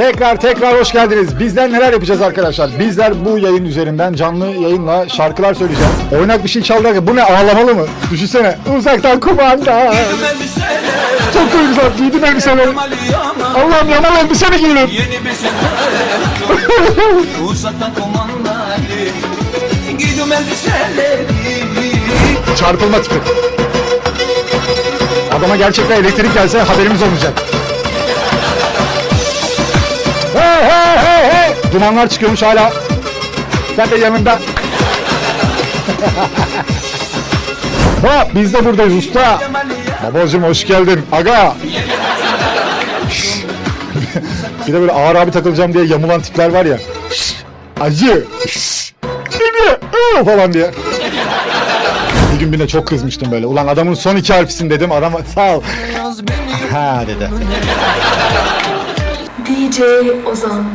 Tekrar tekrar hoş geldiniz. Bizler neler yapacağız arkadaşlar? Bizler bu yayın üzerinden canlı yayınla şarkılar söyleyeceğiz. Oynak bir şey çalacak. Bu ne ağlamalı mı? Düşünsene. Uzaktan kumanda. Çok duygusal. Giydim elbiseleri. Allah'ım yaman elbise mi sefer Uzaktan kumandayı Giydim elbiseleri Çarpılma tipi. Adama gerçekten elektrik gelse haberimiz olmayacak. Dumanlar çıkıyormuş hala. Sen de yanında. ha biz de buradayız usta. Babacım hoş geldin. Aga. bir de böyle ağır abi takılacağım diye yamulan tipler var ya. Acı. Falan diye. Bir gün birine çok kızmıştım böyle. Ulan adamın son iki harfisin dedim. Adam sağ ol. Ha dedi. DJ Ozan